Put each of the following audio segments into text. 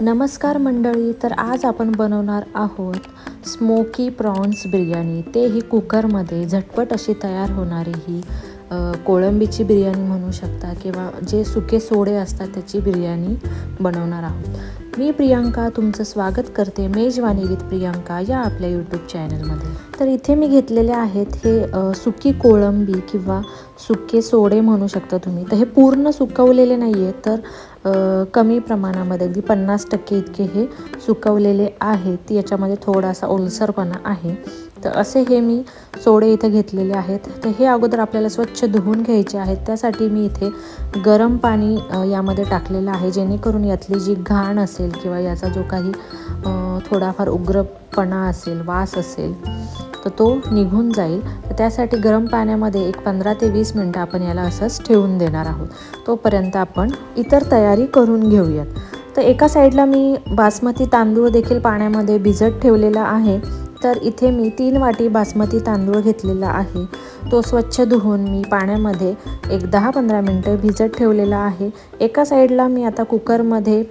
नमस्कार मंडळी तर आज आपण बनवणार आहोत स्मोकी प्रॉन्स बिर्याणी. तेही कुकरमध्ये झटपट अशी तयार होणारी ही कोळंबीची बिर्याणी म्हणू शकता किंवा जे सुके सोडे असतात त्याची बिर्याणी बनवणार आहोत. मी प्रियांका तुमचं स्वागत करते मेजवानी विथ प्रियांका या आपल्या यूट्यूब चॅनलमध्ये तर इथे मी घेतलेले आहेत हे सुकी कोळंबी किंवा सुके सोडे म्हणू शकता तुम्ही. तर हे पूर्ण सुकवलेले नाही आहेत तर कमी प्रमाणामध्ये अगदी पन्नास टक्के इतके हे सुकवलेले आहेत. याच्यामध्ये थोडासा ओलसरपणा आहे. तर असे हे मी सोडे इथे घेतलेले आहेत. तर हे अगोदर आपल्याला स्वच्छ धुवून घ्यायचे आहेत. त्यासाठी मी इथे गरम पाणी यामध्ये टाकलेलं आहे. जेणेकरून यातली जी घाण असेल किंवा याचा जो काही थोडाफार उग्रपणा असेल वास असेल तर तो निघून जाईल. तर त्यासाठी गरम पाण्यामध्ये एक पंधरा ते वीस मिनटं आपण याला असंच ठेवून देणार आहोत. तोपर्यंत आपण इतर तयारी करून घेऊयात. तर एका साईडला मी बासमती तांदूळ देखील पाण्यामध्ये भिजत ठेवलेला आहे. तर इथे मी तीन वाटी बासमती तांदूळ घेतलेला आहे. तो स्वच्छ धुवून मी पाण्यामध्ये एक दहा पंधरा मिनटं भिजत ठेवलेला आहे. एका साईडला मी आता कुकरमध्ये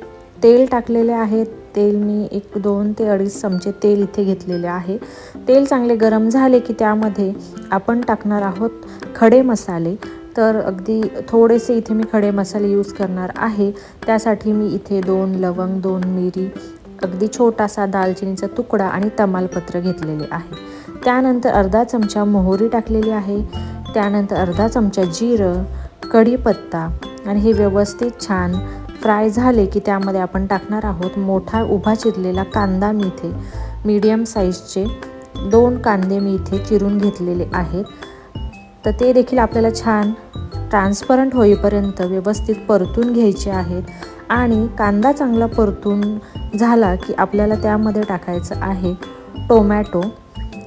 तेल टाकलेले आहे. तेल मी एक दोन ते अडीच चमचे तेल इथे घेतलेले आहे. तेल चांगले गरम झाले की त्यामध्ये आपण टाकणार आहोत खडे मसाले. तर अगदी थोडेसे इथे मी खडे मसाले यूज करणार आहे. त्यासाठी मी इथे दोन लवंग दोन मिरी अगदी छोटासा दालचिनीचा तुकडा आणि तमालपत्र घेतलेले आहे. त्यानंतर अर्धा चमचा मोहरी टाकलेली आहे. त्यानंतर अर्धा चमचा जिरं कढीपत्ता आणि हे व्यवस्थित छान फ्राय झाले की त्यामध्ये आपण टाकणार आहोत मोठा उभा चिरलेला कांदा मी इथे मीडियम साईजचे दोन कांदे मी इथे चिरून घेतलेले आहेत. तर ते देखील आपल्याला छान ट्रान्सपरंट होईपर्यंत व्यवस्थित परतून घ्यायचे आहेत. आणि कांदा चांगला परतून झाला की आपल्याला त्यामध्ये टाकायचं आहे टोमॅटो.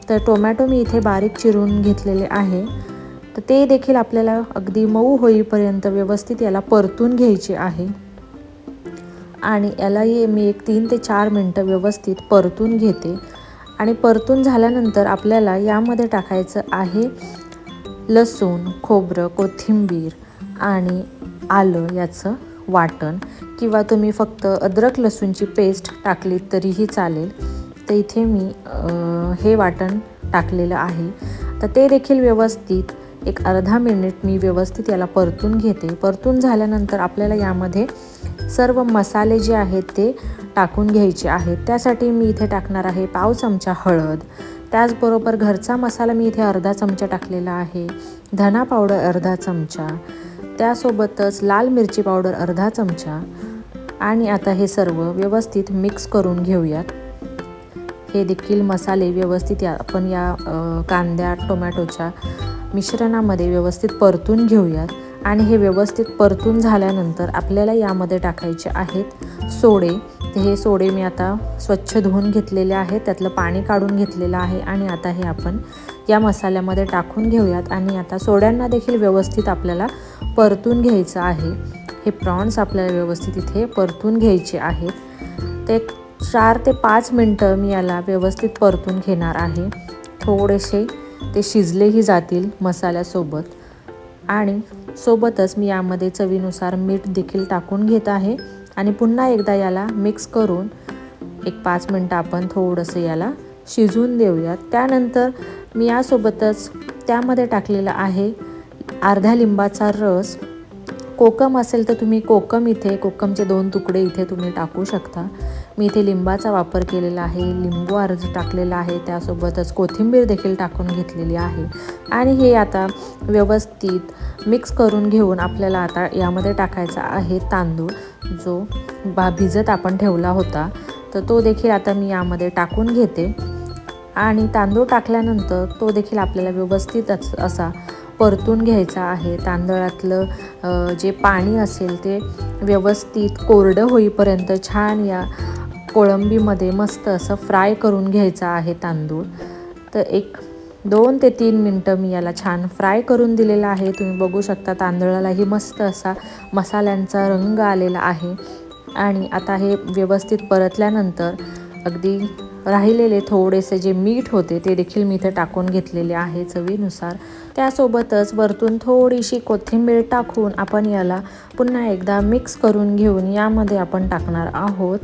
तर टोमॅटो मी इथे बारीक चिरून घेतलेले आहे. तर ते देखील आपल्याला अगदी मऊ होईपर्यंत व्यवस्थित याला परतून घ्यायचे आहे. आणि यालाही मी एक तीन ते चार मिनटं व्यवस्थित परतून घेते. आणि परतून झाल्यानंतर आपल्याला यामध्ये टाकायचं आहे लसूण खोबरं कोथिंबीर आणि आलं याचं वाटण. किंवा तुम्ही फक्त अद्रक लसूणची पेस्ट टाकली तरीही चालेल. तर इथे मी हे वाटण टाकलेलं आहे. तर ते देखील व्यवस्थित एक अर्धा मिनिट मी व्यवस्थित याला परतून घेते. परतून झाल्यानंतर आपल्याला यामध्ये सर्व मसाले जे आहेत ते टाकून घ्यायचे आहेत. त्यासाठी मी इथे टाकणार आहे पाव चमचा हळद. त्याचबरोबर घरचा मसाला मी इथे अर्धा चमचा टाकलेला आहे. धना पावडर अर्धा चमचा. त्यासोबतच लाल मिरची पावडर अर्धा चमचा. आणि आता हे सर्व व्यवस्थित मिक्स करून घेऊयात. हे देखील मसाले व्यवस्थित या आपण या कांद्या टोमॅटोच्या मिश्रणामध्ये व्यवस्थित परतून घेऊयात. आणि हे व्यवस्थित परतून झाल्यानंतर आपल्याला यामध्ये टाकायचे आहेत सोडे. हे सोडे मी आता स्वच्छ धुवून घेतलेले आहेत. त्यातलं पाणी काढून घेतलेलं आहे आणि आता हे आपण या मसाल्यामध्ये टाकून घेऊयात. आणि आता सोड्यांना देखील व्यवस्थित आपल्याला परतून घ्यायचं आहे. हे प्रॉन्स आपल्याला व्यवस्थित इथे परतून घ्यायचे आहेत. ते चार ते पाच मिनटं मी याला व्यवस्थित परतून घेणार आहे. थोडेसे ते शिजलेही जातील मसाल्यासोबत. आणि सोबतच मी यामध्ये चवीनुसार मीठ देखील टाकून घेत आहे. आणि पुन्हा एकदा याला मिक्स करून एक पाच मिनटं आपण थोडंसं याला शिजवून देऊयात. त्यानंतर मी यासोबतच त्यामध्ये टाकलेला आहे अर्ध्या लिंबाचा रस कोकम असेल तर तुम्ही कोकम इथे कोकमचे दोन तुकडे इथे तुम्ही टाकू शकता. मी इथे लिंबाचा वापर केलेला आहे लिंबू अर्ज टाकलेला आहे त्यासोबतच कोथिंबीर देखील टाकून घेतलेली आहे. आणि हे आता व्यवस्थित मिक्स करून घेऊन आपल्याला आता यामध्ये टाकायचा आहे तांदूळ जो बा भिजत आपण ठेवला होता. तर तो देखील आता मी यामध्ये टाकून घेते. आणि तांदूळ टाकल्यानंतर तो देखील आपल्याला व्यवस्थित अस- असा परतून घ्यायचा आहे. तांदळातलं जे पाणी असेल ते व्यवस्थित कोरडं होईपर्यंत छान या कोळंबीमध्ये मस्त असं फ्राय करून घ्यायचं आहे तांदूळ. तर एक दोन ते तीन मिनटं मी याला छान फ्राय करून दिलेला आहे. तुम्ही बघू शकता तांदळालाही मस्त असा मसाल्यांचा रंग आलेला आहे. आणि आता हे व्यवस्थित परतल्यानंतर अगदी राहिलेले थोडेसे जे मीठ होते ते देखील मी इथे टाकून घेतलेले आहे चवीनुसार. त्यासोबतच वरतून थोडीशी कोथिंबीर टाकून आपण याला पुन्हा एकदा मिक्स करून घेऊन यामध्ये आपण टाकणार आहोत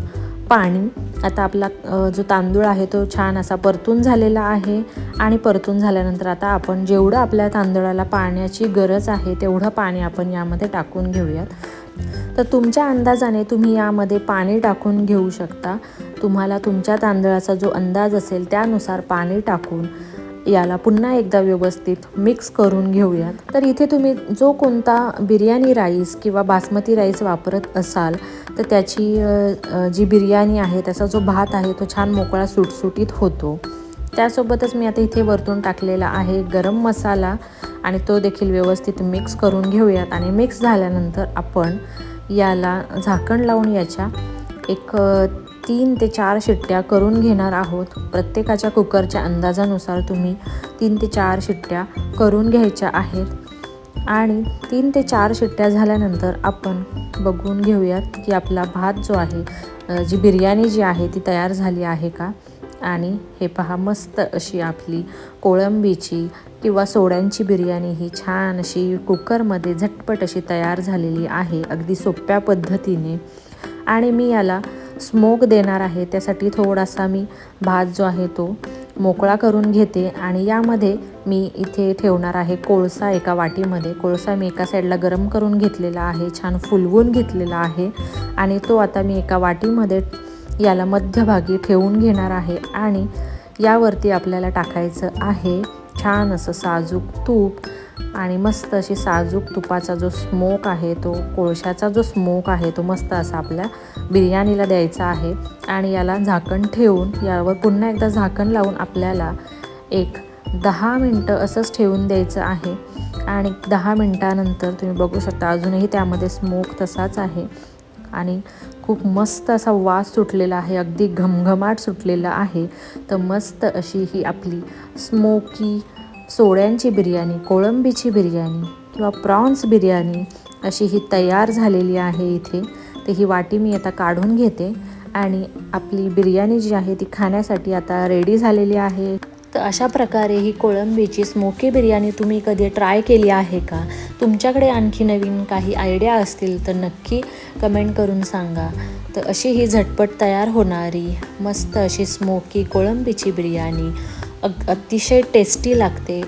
पाणी. आता आपला जो तांदूळ आहे तो छान असा परतून झालेला आहे आणि परतून झाल्यानंतर आता आपण जेवढं आपल्या तांदळाला पाण्याची गरज आहे तेवढं पाणी आपण यामध्ये टाकून घेऊयात. तर तुमच्या अंदाजाने तुम्ही यामध्ये पाणी टाकून घेऊ शकता. तुम्हाला तुमच्या तांदळाचा जो अंदाज असेल त्यानुसार पाणी टाकून याला पुन्हा एकदा व्यवस्थित मिक्स करून घेऊयात. तर इथे तुम्ही जो कोणता बिर्याणी राईस किंवा बासमती राईस वापरत असाल तर त्याची जी बिर्याणी आहे त्याचा जो भात आहे तो छान मोकळा सुटसुटीत होतो. त्यासोबतच मी आता इथे वरतून टाकलेला आहे गरम मसाला आणि तो देखील व्यवस्थित मिक्स करून घेऊयात. आणि मिक्स झाल्यानंतर आपण याला झाकण लावून याच्या एक तीन ते चार शिट्ट्या करून घेणार आहोत. प्रत्येकाच्या कुकरच्या अंदाजानुसार तुम्ही तीन ते चार शिट्ट्या करून घ्यायच्या आहेत. आणि तीन ते चार शिट्ट्या झाल्यानंतर आपण बघून घेऊयात की आपला भात जो आहे जी बिर्याणी जी आहे ती तयार झाली आहे का? आणि हे पहा मस्त अशी आपली कोळंबीची किंवा सोड्यांची बिर्याणी ही छान अशी कुकरमध्ये झटपट अशी तयार झालेली आहे. अगदी सोप्या पद्धतीने. आणि मी याला स्मोक देणार आहे. त्यासाठी थोडासा मी भात जो आहे तो मोकळा करून घेते. आणि यामध्ये मी इथे ठेवणार आहे कोळसा एका वाटीमध्ये. कोळसा मी एका साईडला गरम करून घेतलेला आहे. छान फुलवून घेतलेला आहे. आणि तो आता मी एका वाटीमध्ये याला मध्यभागी ठेवून घेणार आहे. आणि यावरती आपल्याला टाकायचं आहे छान असं साजूक तूप आणि मस्त अशी साजूक तुपाचा जो स्मोक आहे तो कोळशाचा जो स्मोक आहे तो मस्त असा आपल्या बिर्याणीला द्यायचा आहे. आणि याला झाकण ठेवून यावर पुन्हा एकदा झाकण लावून आपल्याला एक दहा मिनटं असंच ठेवून द्यायचं आहे. आणि दहा मिनटानंतर तुम्ही बघू शकता अजूनही त्यामध्ये स्मोक तसाच आहे. आणि खूप मस्त असा वास सुटलेला आहे अगदी घमघमाट सुटलेला आहे. तर मस्त अशी ही आपली स्मोकी सोड्यांची बिर्याणी कोळंबीची बिर्याणी किंवा प्रॉन्स बिर्याणी अशी ही तयार झालेली आहे इथे. तर ही वाटी मी आता काढून घेते आणि आपली बिर्याणी जी आहे ती खाण्यासाठी आता रेडी झालेली आहे. तर अशा प्रकारे ही कोळंबीची स्मोकी बिर्याणी तुम्ही कधी ट्राय केली आहे का? तुमच्याकडे आणखी नवीन काही आयडिया असतील तर नक्की कमेंट करून सांगा. तर अशी ही झटपट तयार होणारी मस्त अशी स्मोकी कोळंबीची बिर्याणी. अग अतिशय टेस्टी लागते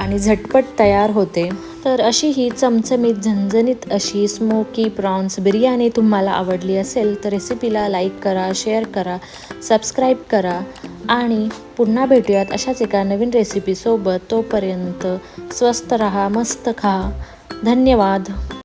आणि झटपट तयार होते. तर अशी ही चमचमीत झणझणीत अशी स्मोकी प्रॉन्स बिर्याणी तुम्हाला आवडली असेल तर रेसिपीला लाईक करा शेअर करा सबस्क्राईब करा आणि पुन्हा भेटूयात अशाच एका नवीन रेसिपीसोबत तोपर्यंत स्वस्त रहा मस्त खा. धन्यवाद.